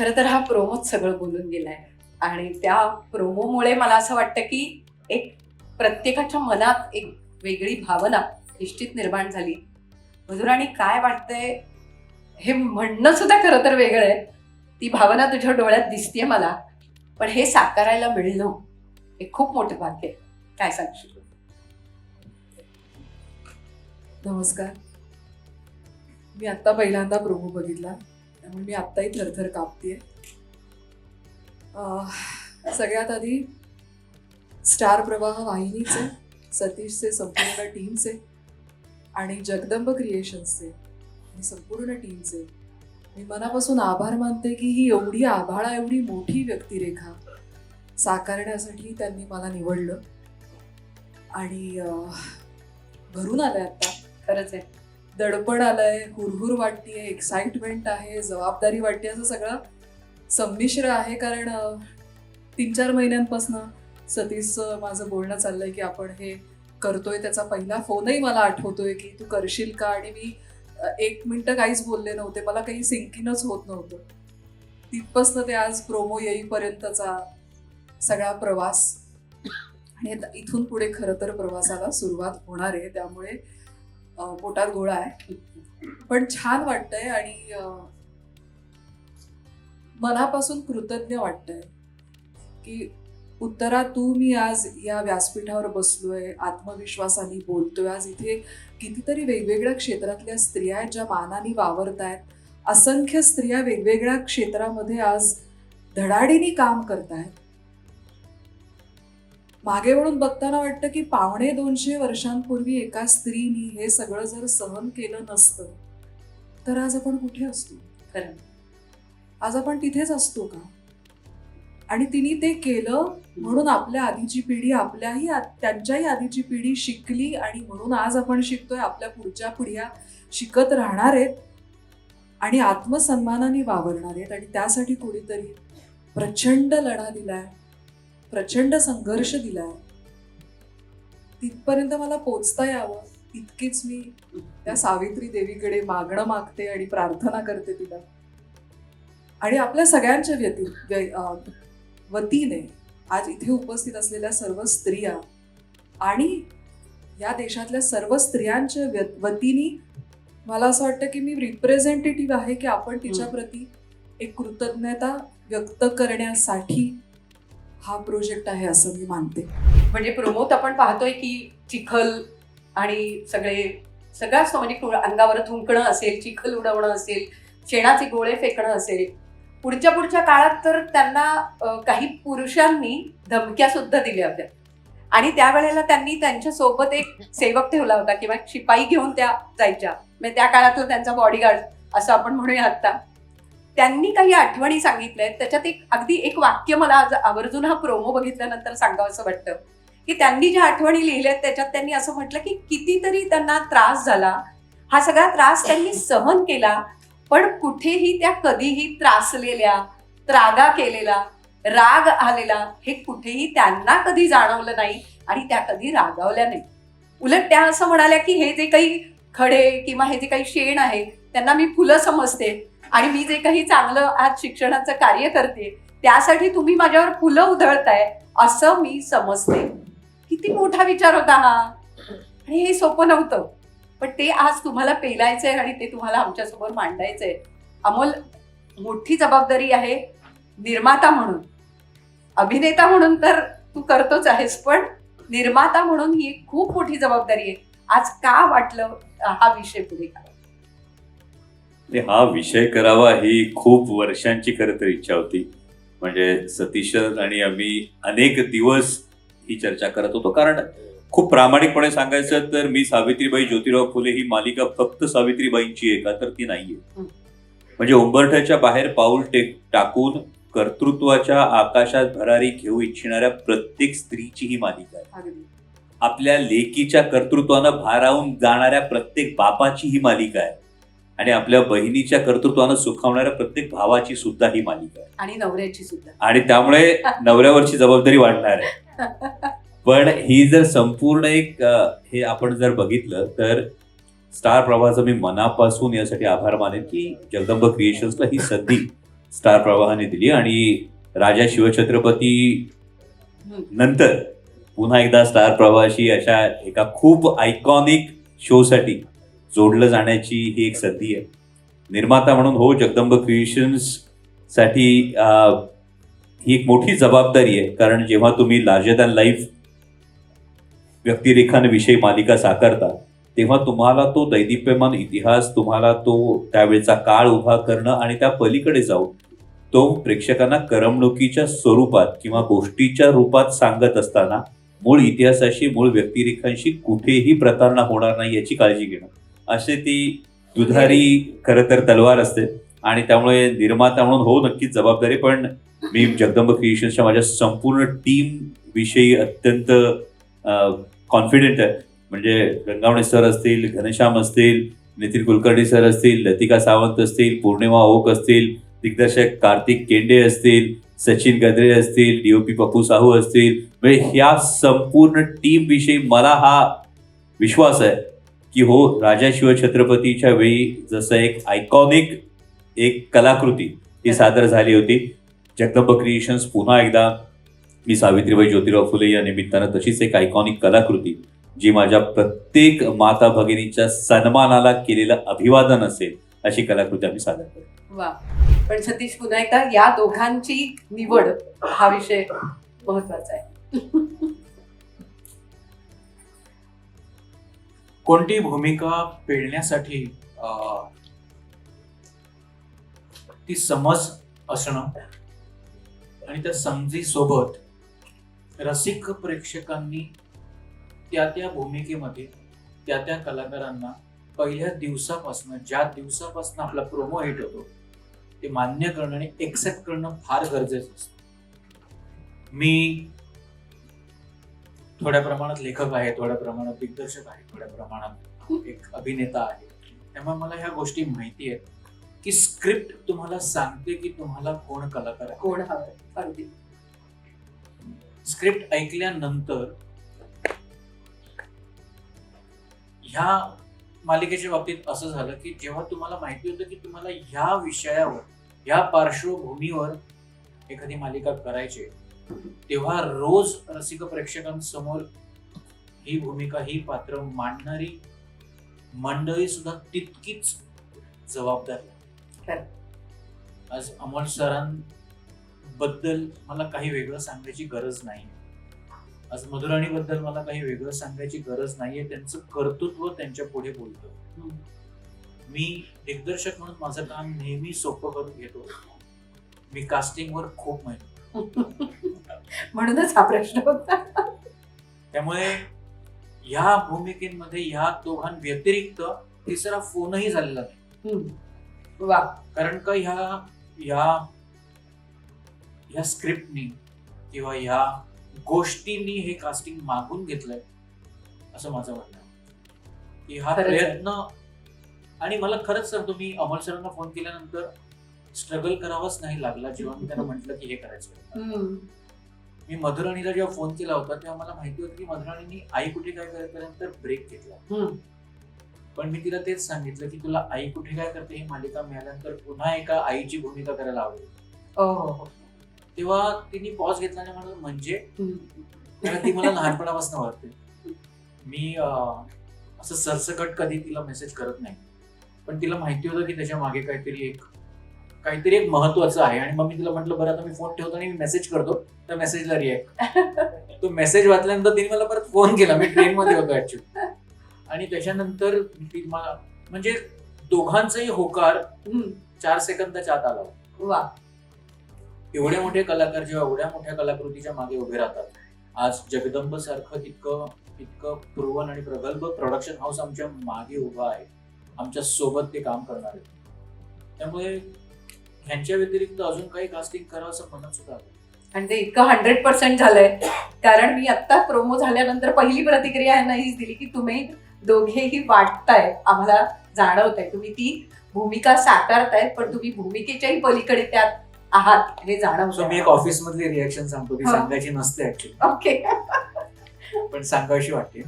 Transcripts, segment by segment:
खरं तर हा प्रोमोच सगळं बोलून गेलाय. आणि त्या प्रोमोमुळे मला असं वाटतं की एक प्रत्येकाच्या मनात एक वेगळी भावना निश्चित निर्माण झाली. मधुराणी काय वाटतंय हे म्हणणं सुद्धा खरं तर वेगळं आहे. ती भावना तुझ्या डोळ्यात दिसतेय मला पण हे साकारायला मिळणं हे खूप मोठं भाग्य आहे. काय सांगशील? नमस्कार. मी आत्ता पहिल्यांदा प्रोमो बघितला. त्यामुळे मी आत्ताही थरथर कापते सगळ्यात आधी स्टार प्रवाह वाहिनीचे सतीशचे संपूर्ण टीमचे आणि जगदंब क्रिएशन्सचे आणि संपूर्ण टीमचे. मी मनापासून आभार मानते की ही एवढी आभाळा एवढी मोठी व्यक्तिरेखा साकारण्यासाठी त्यांनी मला निवडलं. आणि भरून आलंय आत्ता. खरंच आहे. दडपण आलंय हुरहुर वाटतीये एक्साइटमेंट आहे जबाबदारी वाटते असं सगळं संमिश्र आहे कारण तीन चार महिन्यांपासून सतीशचं माझं बोलणं चाललंय की आपण हे करतोय त्याचा पहिला फोनही मला आठवतोय की तू करशील का? आणि मी एक मिनटं काहीच बोलले नव्हते मला काही सिंकिनच होत नव्हतं. तिथपासनं ते आज प्रोमो येईपर्यंतचा सगळा प्रवास आणि इथून पुढे खरं तर प्रवासाला सुरुवात होणार आहे त्यामुळे पोटात गोळा आहे. पण छान वाटतंय आणि मनापासून कृतज्ञ वाटतंय की उत्तरा तू मी आज या व्यासपीठावर बसलोय आत्मविश्वासाने बोलतोय. आज इथे कितीतरी वेगवेगळ्या क्षेत्रातल्या स्त्रिया आहेत ज्या मानाने वावरत आहेत. असंख्य स्त्रिया वेगवेगळ्या क्षेत्रामध्ये आज धडाडीने काम करतायत मागे वळून बघताना वाटतं की पावणे दोनशे वर्षांपूर्वी एका स्त्रीनी हे सगळं जर सहन केलं नसतं तर आज आपण कुठे असतो? खरं आज आपण तिथेच असतो का? आणि तिने ते केलं म्हणून आपल्या आधीची पिढी आपल्याही त्यांच्याही आधीची पिढी शिकली आणि म्हणून आज आपण शिकतोय आपल्या पुढच्या पिढ्या शिकत राहणार आहेत आणि आत्मसन्मानाने वावरणार आहेत. आणि त्यासाठी कोणीतरी प्रचंड लढा दिलाय. प्रचंड संघर्ष दिलाय तिथपर्यंत मला पोचता यावं तितकीच मी त्या सावित्री देवीकडे मागणं मागते आणि प्रार्थना करते तिला. आणि आपल्या सगळ्यांच्या व्यती वतीने आज इथे उपस्थित असलेल्या सर्व स्त्रिया आणि या देशातल्या सर्व स्त्रियांच्या व्य- वतीने मला असं वाटतं की मी रिप्रेझेंटेटिव्ह आहे की आपण तिच्याप्रती एक कृतज्ञता व्यक्त करण्यासाठी हा प्रोजेक्ट आहे असं मी मानते. म्हणजे प्रमोद आपण पाहतोय की चिखल आणि सगळे सगळा असतो म्हणजे अंगावर थुंकणं असेल चिखल उडवणं असेल शेणाचे गोळे फेकणं असेल. पुढच्या पुढच्या काळात तर त्यांना काही पुरुषांनी धमक्या सुद्धा दिल्या होत्या. आणि त्यावेळेला त्यांनी त्यांच्यासोबत एक सेवक ठेवला होता किंवा शिपाई घेऊन त्या जायच्या. म्हणजे त्या काळातला त्यांचा बॉडीगार्ड असं आपण म्हणूया आता. त्यांनी काही आठवणी सांगितल्या आहेत त्याच्यात एक अगदी एक वाक्य मला आज आवर्जून हा प्रोमो बघितल्यानंतर सांगावं असं वाटतं. की त्यांनी ज्या आठवणी लिहिल्या आहेत त्याच्यात त्यांनी असं म्हटलं की कितीतरी त्यांना त्रास झाला. हा सगळा त्रास त्यांनी सहन केला पण कुठेही त्या कधीही त्रासलेल्या त्रागा केलेला राग आलेला हे कुठेही त्यांना कधी जाणवलं नाही आणि त्या कधी रागावल्या नाही. उलट त्या असं म्हणाल्या की हे जे काही खडे किंवा हे जे काही शेण आहे त्यांना मी फुलं समजते. आणि मी जे काही चांगलं आज शिक्षणाचं कार्य करते त्यासाठी तुम्ही माझ्यावर फुलं उधळताय असं मी समजते. किती मोठा विचार होता हा. आणि हे सोपं नव्हतं. पण ते आज तुम्हाला पेलायचंय आणि ते तुम्हाला आमच्यासमोर मांडायचंय. अमोल मोठी जबाबदारी आहे निर्माता म्हणून. अभिनेता म्हणून तर तू करतोच आहेस पण निर्माता म्हणून ही खूप मोठी जबाबदारी आहे. आज का वाटलं हा विषय पुढे का आणि हा विषय करावा ही खूप वर्षांची खरं तर इच्छा होती. म्हणजे सतीश आणि आम्ही अनेक दिवस ही चर्चा करत होतो. कारण खूप प्रामाणिकपणे सांगायचं तर मी सावित्रीबाई ज्योतिराव फुले ही मालिका फक्त सावित्रीबाईंची आहे का तर ती नाहीये. म्हणजे उंबरठ्याच्या बाहेर पाऊल टेक टाकून कर्तृत्वाच्या आकाशात भरारी घेऊ इच्छिणाऱ्या प्रत्येक स्त्रीची ही मालिका आहे. आपल्या लेकीच्या कर्तृत्वानं भारावून जाणाऱ्या प्रत्येक बापाची ही मालिका आहे. आणि आपल्या बहिणीच्या कर्तृत्वानं सुखावणाऱ्या प्रत्येक भावाची सुद्धा ही मालिका आहे. आणि नवऱ्याची सुद्धा. आणि त्यामुळे नवऱ्यावरची जबाबदारी वाढणार आहे. पण ही जर संपूर्ण एक हे आपण जर बघितलं तर स्टार प्रवाहाचं मी मनापासून यासाठी आभार मानेन की जगदंब क्रिएशन्सला ही संधी स्टार प्रवाहाने दिली आणि राजा शिवछत्रपती. नंतर पुन्हा एकदा स्टार प्रवाहाशी अशा एका खूप आयकॉनिक शोसाठी जोडलं जाण्याची ही एक संधी आहे. निर्माता म्हणून हो जगदंब क्रिएशन्ससाठी ही एक मोठी जबाबदारी आहे. कारण जेव्हा तुम्ही लार्जर दॅन लाईफ व्यक्तिरेखांविषयी मालिका साकारता तेव्हा तुम्हाला तो दैदिप्यमान इतिहास तुम्हाला तो त्यावेळचा काळ उभा करणं आणि त्या पलीकडे जाऊन तो प्रेक्षकांना करमणुकीच्या स्वरूपात किंवा गोष्टीच्या रूपात सांगत असताना मूळ इतिहासाशी मूळ व्यक्तिरेखांशी कुठेही प्रतारणा होणार नाही याची काळजी घेणं. असे ती दुधारी खरं तर तलवार असते. आणि त्यामुळे निर्माता म्हणून हो नक्कीच जबाबदारी पण मी जगदंब क्रिएशन्सच्या माझ्या संपूर्ण टीम विषयी अत्यंत कॉन्फिडेंट आहे. म्हणजे गंगावणे सर असतील घनश्याम असतील नितीन कुलकर्णी सर असतील लतिका सावंत असतील पौर्णिमा ओक असतील दिग्दर्शक कार्तिक केंडे असतील सचिन गद्रे असतील डीओपी पप्पू साहू असतील. म्हणजे ह्या संपूर्ण टीम विषयी मला हा विश्वास आहे. की हो राजा शिवछत्रपतीच्या वेळी जसं एक आयकॉनिक एक कलाकृती ही सादर झाली होती. जगदंब क्रिएशन्स पुन्हा एकदा मी सावित्रीबाई ज्योतिराव फुले या निमित्तानं तशीच एक आयकॉनिक कलाकृती जी माझ्या प्रत्येक माता भगिनीच्या सन्मानाला केलेलं अभिवादन असेल अशी कलाकृती आम्ही सादर करू. वा. पण सतीश पुन्हा एकदा या दोघांची निवड हा विषय महत्त्वाचा आहे. कोणती भूमिका पेळण्यासाठी ती समज असणं आणि त्या समजीसोबत रसिक प्रेक्षकांनी त्या त्या भूमिकेमध्ये त्या त्या कलाकारांना पहिल्या दिवसापासून ज्या दिवसापासून आपला प्रोमो हिट होतो ते मान्य करणं आणि एक्सेप्ट करणं फार गरजेचं असतं. मी थोड्या प्रमाणात लेखक आहे थोड्या प्रमाणात दिग्दर्शक आहे थोड्या प्रमाणात एक अभिनेता आहे. त्यामुळे मला ह्या गोष्टी माहिती आहेत की स्क्रिप्ट तुम्हाला सांगते की तुम्हाला कोण कलाकार आहे? कोण अगदी. स्क्रिप्ट ऐकल्यानंतर ह्या मालिकेच्या बाबतीत असं झालं की जेव्हा तुम्हाला माहिती होतं की तुम्हाला ह्या विषयावर ह्या पार्श्वभूमीवर एखादी मालिका करायची तेव्हा रोज रसिक प्रेक्षकांसमोर ही भूमिका ही पात्र मांडणारी मंडळी सुद्धा तितकीच जबाबदार. आज अमोल सरांबद्दल मला काही वेगळं सांगायची गरज नाही. आज मधुराणीबद्दल मला काही वेगळं सांगायची गरज नाहीये. त्यांचं कर्तृत्व त्यांच्या पुढे बोलतं. मी दिग्दर्शक म्हणून माझं काम नेहमी सोपं करून घेतो. मी कास्टिंगवर खूप मेहनत म्हणूनच हा प्रश्न होता त्यामुळे ह्या भूमिकेमध्ये ह्या दोघां व्यतिरिक्त तिसरा फोनही झालेला नाही. वा कारण का ह्या ह्या ह्या स्क्रिप्टनी किंवा ह्या गोष्टींनी हे कास्टिंग मागून घेतलंय असं माझं म्हणणं आहे की हा खरंच आहे. प्रयत्न आणि मला खरंच सांगतो मी अमोल सरांना फोन केल्यानंतर स्ट्रगल करावाच नाही लागला जेव्हा मी त्यांना म्हटलं की हे करायचं हम्म. मी मधुराणीला जेव्हा फोन केला होता तेव्हा मला माहिती होतं की मधुराणीनी आई कुठे काय करत त्यानंतर ब्रेक घेतला. पण मी तिला तेच सांगितलं की तुला आई कुठे काय करते ही मालिका मिळाल्यानंतर पुन्हा एका आईची भूमिका करायला आवडेल. हो हो हो. तेव्हा तिने पॉज घेतला म्हणलं म्हणजे. कारण ती मला लहानपणापासून वाटते मी असं सरसकट कधी तिला मेसेज करत नाही. पण तिला माहिती होतं की त्याच्यामागे काहीतरी एक काहीतरी एक महत्वाचं आहे. आणि मग मी तिला म्हटलं बरं आता मी फोन ठेवतो आणि मी मेसेज करतो. त्या मेसेजला रिॲक्ट तो मेसेज वाचल्यानंतर तिने मला परत फोन केला. मी ट्रेन मध्ये होतो ऍक्च्युली आणि त्याच्यानंतर ती मला म्हणजे दोघांचाही होकार. चार सेकंदाच्या आत आला वा. एवढे मोठे कलाकार जेव्हा एवढ्या मोठ्या कलाकृतीच्या मागे उभे राहतात आज जगदंब सारखं इतकं इतकं प्रुवन आणि प्रगल्भ प्रोडक्शन हाऊस आमच्या मागे उभा आहे. आमच्यासोबत ते काम करणार. आहे त्यामुळे ह्यांच्या व्यतिरिक्त अजून काही कास्टिंग करावं असं म्हणत सुद्धा आलं. आणि ते इतकं हंड्रेड पर्सेंट झालंय. कारण मी आत्ता प्रोमो झाल्यानंतर पहिली प्रतिक्रिया यांना हीच दिली की तुम्ही दोघेही वाटताय आम्हाला जाणवत आहे तुम्ही ती भूमिका साकारताय पण तुम्ही भूमिकेच्याही पलीकडे त्यात आहात हे सो मी एक जाणवत ऑफिस मधली रिॲक्शन सांगतो ती. सांगायची नसते ऍक्च्युली ओके. पण सांगावीशी वाटते.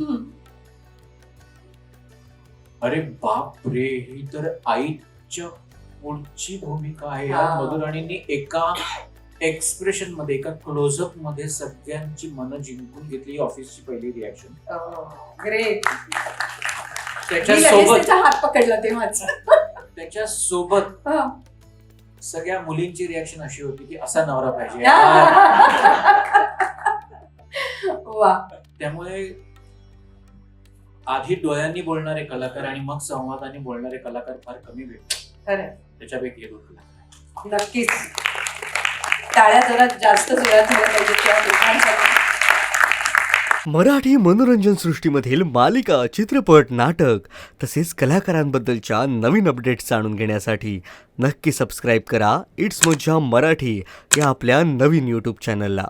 अरे बाप रे ही तर आईच्या पुढची भूमिका आहे. या मधुराणींनी एका एक्सप्रेशनमध्ये एका क्लोजअपमध्ये सगळ्यांची मनं जिंकून घेतली ऑफिसची पहिली रिॲक्शन ग्रेट त्याच्या मी लगेच सोबत त्याचा हात पकडला तेव्हाच. त्याच्या सोबत हा. सगळ्या मुलींची रिॲक्शन अशी होती की असा नवरा पाहिजे. वा. त्यामुळे आधी डोळ्यांनी बोलणारे कलाकार आणि मग संवादाने बोलणारे कलाकार फार कमी भेटतात त्याच्यापैकी कलाकार नक्कीच. टाळ्या जरा जास्त जोरात झाल्या पाहिजेत त्या दोघांसाठी. मराठी मनोरंजन सृष्टीमधील मालिका चित्रपट नाटक तसेच कलाकारांबद्दलच्या नवीन अपडेट्स जाणून घेण्यासाठी नक्की सबस्क्राईब करा. इट्स मज्जा मराठी या आपल्या नवीन यूट्यूब चॅनलला